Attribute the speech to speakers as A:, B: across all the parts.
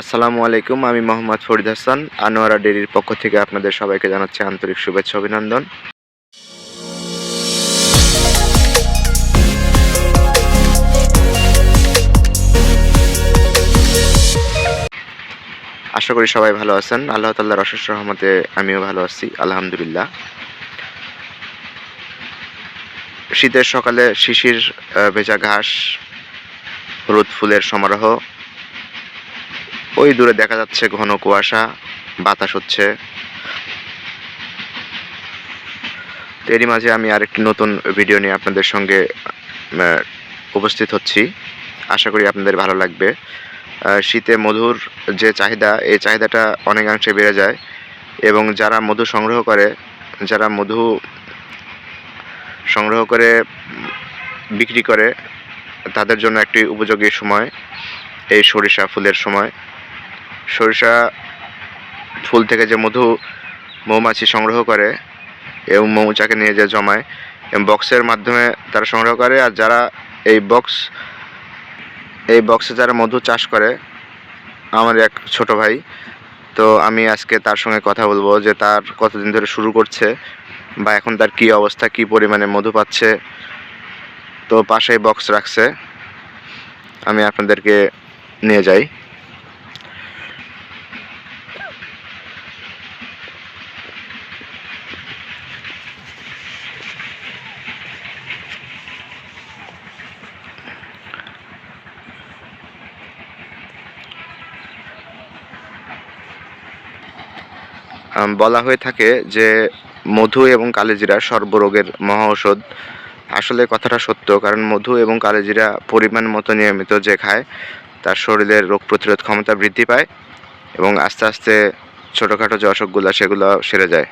A: আসসালামু আলাইকুম, আমি মোহাম্মদ ফরিদ হাসান, আনোয়ারা ডেরির পক্ষ থেকে আপনাদের সবাইকে জানাচ্ছি আন্তরিক শুভেচ্ছা অভিনন্দন। আশা করি সবাই ভালো আছেন। আল্লাহ তাল্লাহর অশেষ রহমতে আমিও ভালো আছি, আলহামদুলিল্লাহ। শীতের সকালে শিশির ভেজা ঘাস, হলুদ ফুলের সমারোহ ওই দূরে দেখা যাচ্ছে ঘন কুয়াশা, বাতাস হচ্ছে। এরই মাঝে আমি আরেকটি নতুন ভিডিও নিয়ে আপনাদের সঙ্গে উপস্থিত হচ্ছি। আশা করি আপনাদের ভালো লাগবে। শীতে মধুর যে চাহিদা, এই চাহিদাটা অনেকাংশে বেড়ে যায়। এবং যারা মধু সংগ্রহ করে, যারা মধু সংগ্রহ করে, বিক্রি করে, তাদের জন্য একটি উপযোগী সময়, এই সরিষা ফুলের সময়। সরিষা, ফুল থেকে যে মধু মৌমাছি সংগ্রহ করে এবং মৌচাকে নিয়ে যে জমায়, এবং বক্সের মাধ্যমে তারা সংগ্রহ করে। আর যারা এই বক্স, এই বক্সে যারা মধু চাষ করে আমার এক ছোট ভাই, তো আমি আজকে তার সঙ্গে কথা বলব যে তার কতদিন ধরে শুরু করছে বা এখন তার কি অবস্থা, কি পরিমাণে মধু পাচ্ছে। তো পাশেই বক্স রাখছে। আমি আপনাদেরকে নিয়ে যাই। বলা হয়ে থাকে যে মধু এবং কালিজিরা সর্বরোগের মহা ঔষধ আসলে কথাটা সত্য, কারণ মধু এবং কালিজিরা পরিমাণ মতো নিয়মিত যে খায়, তার শরীরের রোগ প্রতিরোধ ক্ষমতা বৃদ্ধি পায় এবং আস্তে আস্তে ছোটোখাটো যে অসুখগুলো, সেগুলো সেরে যায়।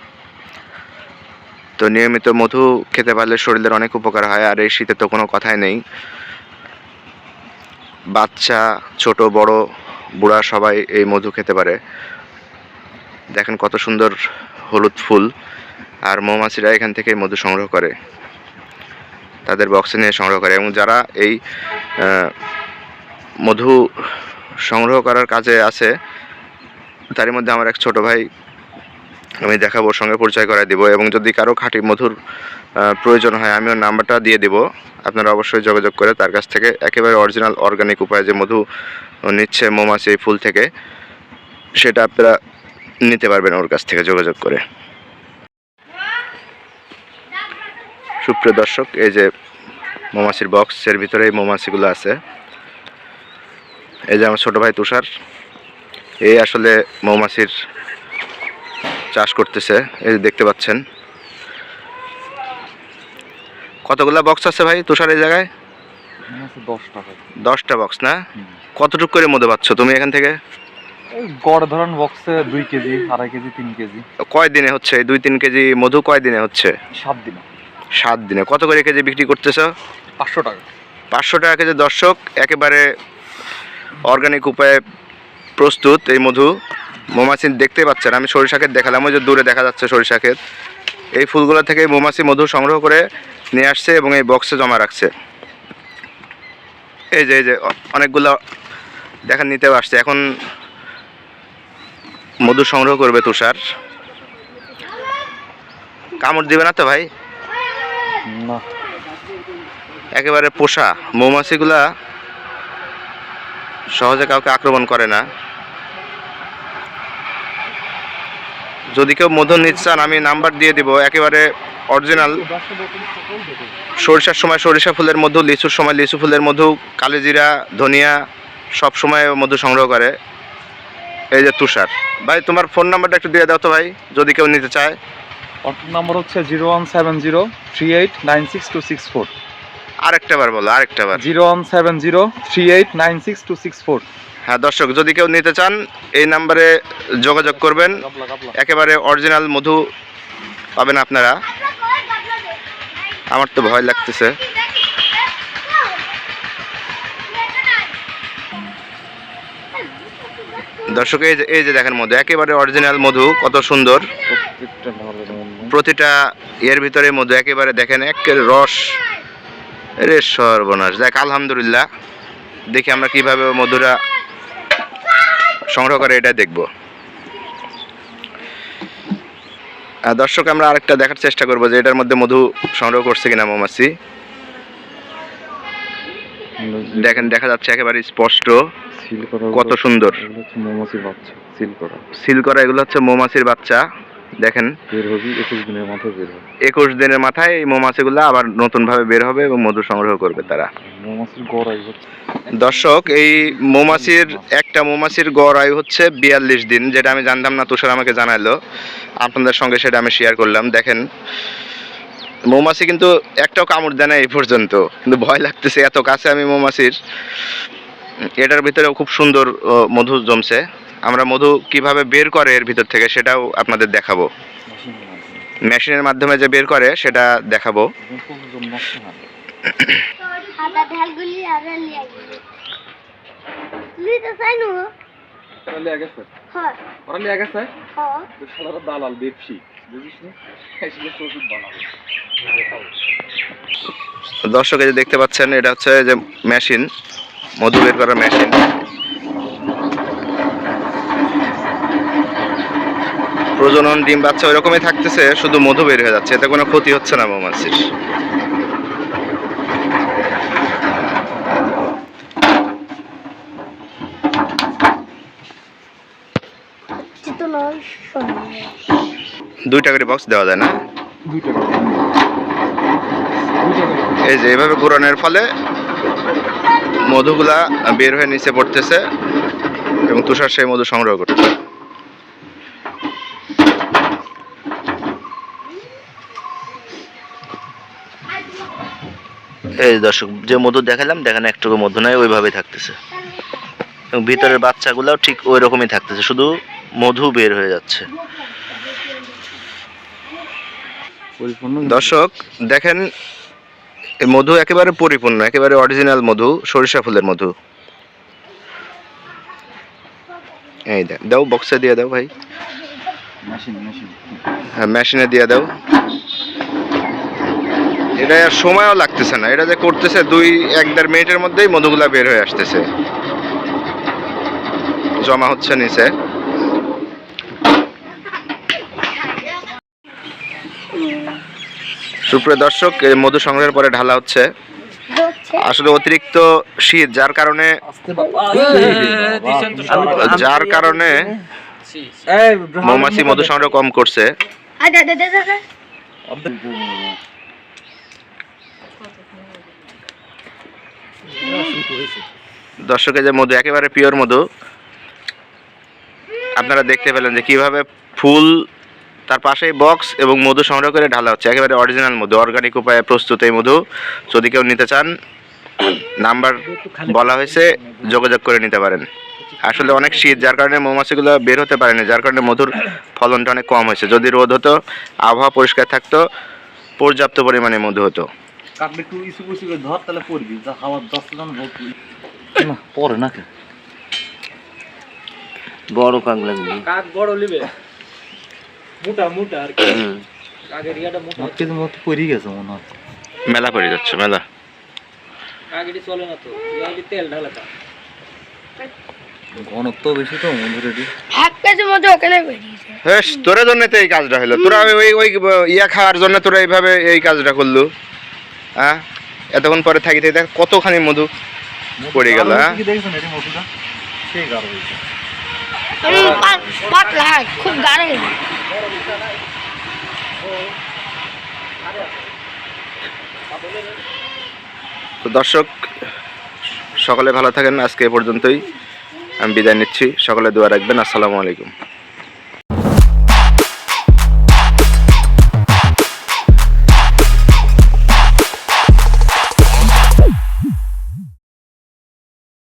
A: তো নিয়মিত মধু খেতে পারলে শরীরের অনেক উপকার হয়, আর এই শীতে তো কোনো কথাই নেই। বাচ্চা, ছোট, বড়, বুড়া সবাই এই মধু খেতে পারে। দেখেন কত সুন্দর হলুদ ফুল আর মৌমাছিরা এখান থেকে মধু সংগ্রহ করে, তাদের বক্সে নিয়ে সংগ্রহ করে এবং যারা এই মধু সংগ্রহ করার কাজে আছে, তারই মধ্যে আমার এক ছোট ভাই আমি দেখাবো সঙ্গে পরিচয় করাই দিব এবং যদি কারও খাঁটি মধুর প্রয়োজন হয় আমি ওর নাম্বারটা দিয়ে দিব। আপনারা অবশ্যই যোগাযোগ করে তার কাছ থেকে একেবারে অরিজিনাল অর্গানিক উপায়ে যে মধু নিচ্ছে মৌমাছি এই ফুল থেকে, সেটা আপনারা নিতে পারবেন ওর কাছ থেকে যোগাযোগ করে। সুপ্রিয় দর্শক এই যে মৌমাছির বক্সের ভিতরে এই মৌমাছিগুলো আছে। এই যে আমার ছোটো ভাই তুষার এই আসলে মৌমাছির চাষ করতেছে এই যে দেখতে পাচ্ছেন। কতগুলা বক্স আছে ভাই তুষার এই জায়গায়?
B: দশ
A: দশটা বক্স না? কতটুকু করে মধ্যে পাচ্ছ তুমি এখান থেকে?
B: গড় ধরন বক্সে দুই কেজি আড়াই কেজি তিন কেজি।
A: কয় দিনে হচ্ছে? দুই তিন কেজি মধু কয় দিনে হচ্ছে?
B: সাত দিন।
A: সাত দিনে। কত করে কেজি বিক্রি করতেছো?
B: পাঁচশো টাকা।
A: পাঁচশো টাকা কেজি দর্শক একেবারে অর্গানিক উপায়ে প্রস্তুত এই মধু। মৌমাছি দেখতে পাচ্ছেন আমি সরিষা ক্ষেত দেখালাম ওই যে দূরে দেখা যাচ্ছে সরিষা ক্ষেত। এই ফুলগুলো থেকে মৌমাছি মধু সংগ্রহ করে নিয়ে আসছে এবং এই বক্সে জমা রাখছে। এই যে এই যে অনেকগুলো দেখা নিতেও আসছে। এখন মধু সংগ্রহ করবে তুষার। কামড় দিবে না তো ভাই?
B: না।
A: একেবারে পোষা। মৌমাছিগুলা সহজে কাউকে আক্রমণ করে না। যদি কেউ মধু নিতে চান আমি নাম্বার দিয়ে দিব। একেবারে অরিজিনাল। সরিষার সময় সরিষা ফুলের মধু লিচুর সময় লিচু ফুলের মধু কালিজিরা ধনিয়া সব সময় মধু সংগ্রহ করে। এই যে তুষার। ভাই তোমার ফোন নাম্বারটা একটু দিয়ে দাও তো ভাই যদি কেউ নিতে চায়।
B: অর্ডার নাম্বার হচ্ছে zero one seven zero three eight nine six two six four.
A: আরেকটা বার বলো আরেকটা বার
B: zero one seven zero three eight nine six two six four.
A: হ্যাঁ দর্শক যদি কেউ নিতে চান এই নাম্বারে যোগাযোগ করবেন। একেবারে অরিজিনাল মধু পাবেন আপনারা। আমার তো ভয় লাগতেছে। দর্শক এই যে এই যে দেখেন মধু একেবারে অরিজিনাল মধু কত সুন্দর। প্রতিটা এর ভিতরে মধু একেবারে দেখেন একের রস। রে সর্বনাশ। দেখ আলহামদুলিল্লাহ। দেখি আমরা কীভাবে মধুরা সংগ্রহ করে এটা দেখব। আর দর্শক আমরা আরেকটা দেখার চেষ্টা করব যে এটার মধ্যে মধু সংগ্রহ করছে কিনা মৌমাছি। দেখেন দেখা যাচ্ছে একেবারে স্পষ্ট।
B: সিল করা
A: কত সুন্দর।
B: মৌমাছির বাচ্চা সিল করা।
A: সিল করা এগুলো হচ্ছে মৌমাছির বাচ্চা। দেখেন।
B: বের হবি একুশ দিনের মাথায় বের হবে।
A: একুশ দিনের মাথায় এই মৌমাছিগুলো আবার নতুনভাবে বের হবে এবং মধু সংগ্রহ করবে তারা।
B: মৌমাছির গড়াই হচ্ছে।
A: দর্শক এই মৌমাছির একটা মৌমাছির গড় আয়ু হচ্ছে বিয়াল্লিশ দিন যেটা আমি জানতাম না তুষার আমাকে জানালো। আপনাদের সঙ্গে সেটা আমি শেয়ার করলাম। দেখেন মৌমাছি কিন্তু একটাও কামড় দেয় না এই পর্যন্ত। কিন্তু ভয় লাগতেছে এত কাছে আমি মৌমাছির। এটার ভিতরেও খুব সুন্দর মধু জমছে। আমরা মধু কীভাবে বের করে এর ভিতর থেকে সেটাও আপনাদের দেখাবো। মেশিনের মাধ্যমে যে বের করে সেটা দেখাবো। দর্শক, এই যে দেখতে পাচ্ছেন, এটা হচ্ছে যে মেশিন মধু বের করার মেশিন প্রজনন ডিম বাচ্চা ওই রকমই থাকতেছে শুধু মধু বের হয়ে যাচ্ছে এতে কোনো ক্ষতি হচ্ছে না মৌমাছির। দুইটা করে বক্স দেওয়া যায় না? এই যে এভাবে ঘুরানোর ফলে মধুগুলা বের হয়ে নিচে পড়তেছে এবং তুষার সেই মধু সংগ্রহ করতেছে। এই দর্শক যে মধু দেখালাম দেখানো একটুকু মধু নাই ওইভাবেই থাকতেছে। এবং ভিতরের বাচ্চাগুলাও ঠিক ওই রকমই থাকতেছে শুধু মধু বের হয়ে যাচ্ছে। দর্শক দেখেন এই মধু একেবারে পরিপূর্ণ একেবারে অরিজিনাল মধু সরিষা ফুলের মধু। এই দাও বক্সে দিয়ে দাও ভাই। হ্যাঁ মেশিনে দিয়ে দাও। এটা আর সময়ও লাগতেছে না এটা যে করতেছে দুই এক দেড় মিনিটের মধ্যেই মধুগুলা বের হয়ে আসতেছে। জমা হচ্ছে নিচে। সুপ্রিয় দর্শক মধু সংগ্রহের পরে ঢালা হচ্ছে। আসলে অতিরিক্ত শীত যার কারণে যার কারণে মৌমাছি মধু সংগ্রহ কম করছে।
C: দে দে দে।
A: দর্শকের যে মধু একেবারে পিওর মধু। আপনারা দেখতে পেলেন যে কীভাবে ফুল তার পাশেই বক্স এবং মধু সংগ্রহ করে ঢালা হচ্ছে। একেবারে অরিজিনাল মধু অর্গানিক উপায়ে প্রস্তুত এই মধু। যদি কেউ নিতে চান নাম্বার বলা হয়েছে যোগাযোগ করে নিতে পারেন। আসলে অনেক শীত যার কারণে মৌমাছিগুলো বের হতে পারেনি যার কারণে মধুর ফলনটা অনেক কম হয়েছে। যদি রোদ হতো আবহাওয়া পরিষ্কার থাকতো পর্যাপ্ত পরিমাণে মধু হতো।
D: পরে বড় কাক লাগবে।
E: কাক বড় মোটা মোটা আর কি। কাকের ইয়াটা মোটা।
D: মত কিন্তু মত পড়ে গেছে মনে হয়।
A: মেলা পড়ে যাচ্ছে মেলা।
E: কাকেরই চলে না তো ইয়াটি তেল ঢালাটা।
D: ঘনত্ব বেশি তো মধুর এটি।
C: এক কেজি মতো ওখানে বেরিয়েছে
A: হ্যাঁ তোরা জন্য তো এই কাজটা হলো। তোরা ওই ওই ইয়া খাওয়ার জন্য তোরা এইভাবে এই কাজটা করলু। হ্যাঁ এতক্ষণ পরে থাকি থাকি দেখ কতখানি মধু পড়ে গেল, হ্যাঁ?
D: দেখছেন এটি মধুটা? সেই গাঢ় হয়েছে।
C: হুম, পা- খুব
A: তো দর্শক, সকলে ভালো থাকেন আজকে এ পর্যন্তই। আমি বিদায় নিচ্ছি, সকলে দোয়া রাখবেন, আসসালামু আলাইকুম।